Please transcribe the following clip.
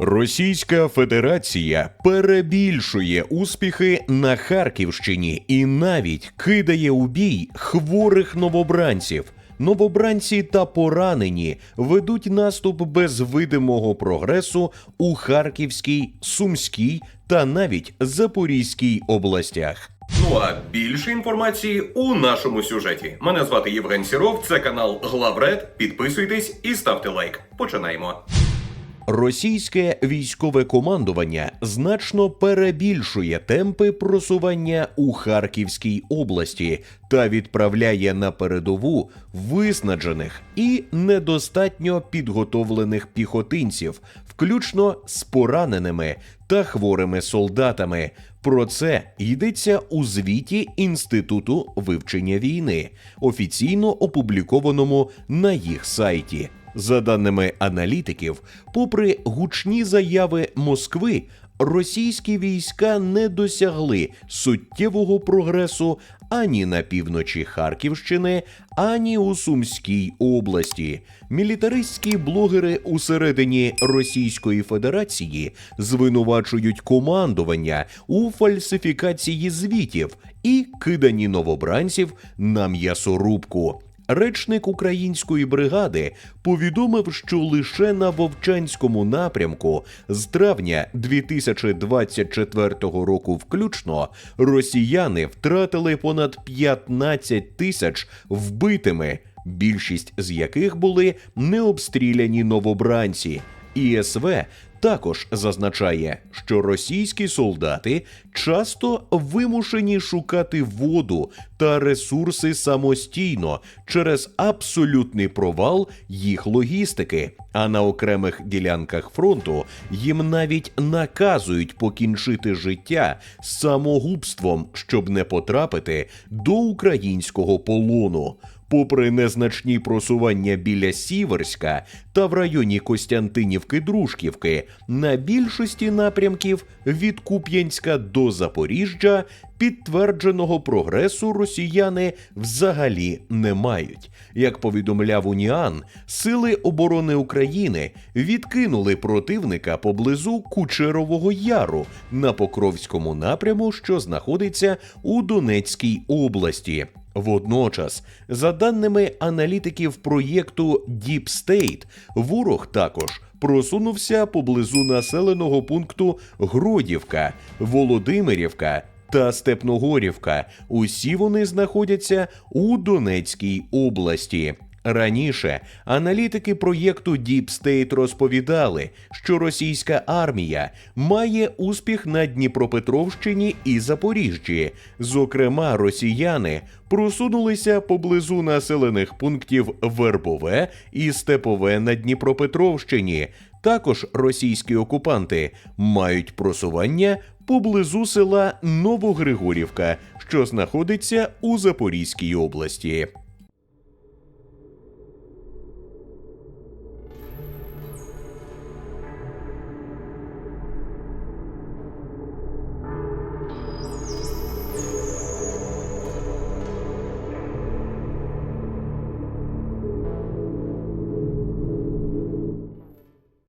Російська Федерація перебільшує успіхи на Харківщині і навіть кидає у бій хворих новобранців. Новобранці та поранені ведуть наступ без видимого прогресу у Харківській, Сумській та навіть Запорізькій областях. Ну а більше інформації у нашому сюжеті. Мене звати Євген Сіров, це канал Главред. Підписуйтесь і ставте лайк. Починаємо. Російське військове командування значно перебільшує темпи просування у Харківській області та відправляє на передову виснажених і недостатньо підготовлених піхотинців, включно з пораненими та хворими солдатами. Про це йдеться у звіті Інституту вивчення війни, офіційно опублікованому на їх сайті. За даними аналітиків, попри гучні заяви Москви, російські війська не досягли суттєвого прогресу ані на півночі Харківщини, ані у Сумській області. Мілітаристські блогери усередині Російської Федерації звинувачують командування у фальсифікації звітів і киданні новобранців на м'ясорубку. Речник української бригади повідомив, що лише на Вовчанському напрямку з травня 2024 року включно росіяни втратили понад 15 тисяч вбитими, більшість з яких були необстріляні новобранці. ІСВ також зазначає, що російські солдати часто вимушені шукати воду та ресурси самостійно через абсолютний провал їх логістики. А на окремих ділянках фронту їм навіть наказують покінчити життя самогубством, щоб не потрапити до українського полону. Попри незначні просування біля Сіверська та в районі Костянтинівки Дружківки, на більшості напрямків від Куп'янська до Запоріжжя підтвердженого прогресу росіяни взагалі не мають. Як повідомляв Уніан, сили оборони України відкинули противника поблизу Кучерового Яру на Покровському напряму, що знаходиться у Донецькій області. Водночас, за даними аналітиків проєкту Deep State, ворог також просунувся поблизу населеного пункту Гродівка, Володимирівка та Степногорівка. Усі вони знаходяться у Донецькій області. Раніше аналітики проєкту Deep State розповідали, що російська армія має успіх на Дніпропетровщині і Запоріжжі. Зокрема, росіяни просунулися поблизу населених пунктів Вербове і Степове на Дніпропетровщині. Також російські окупанти мають просування поблизу села Новогригорівка, що знаходиться у Запорізькій області.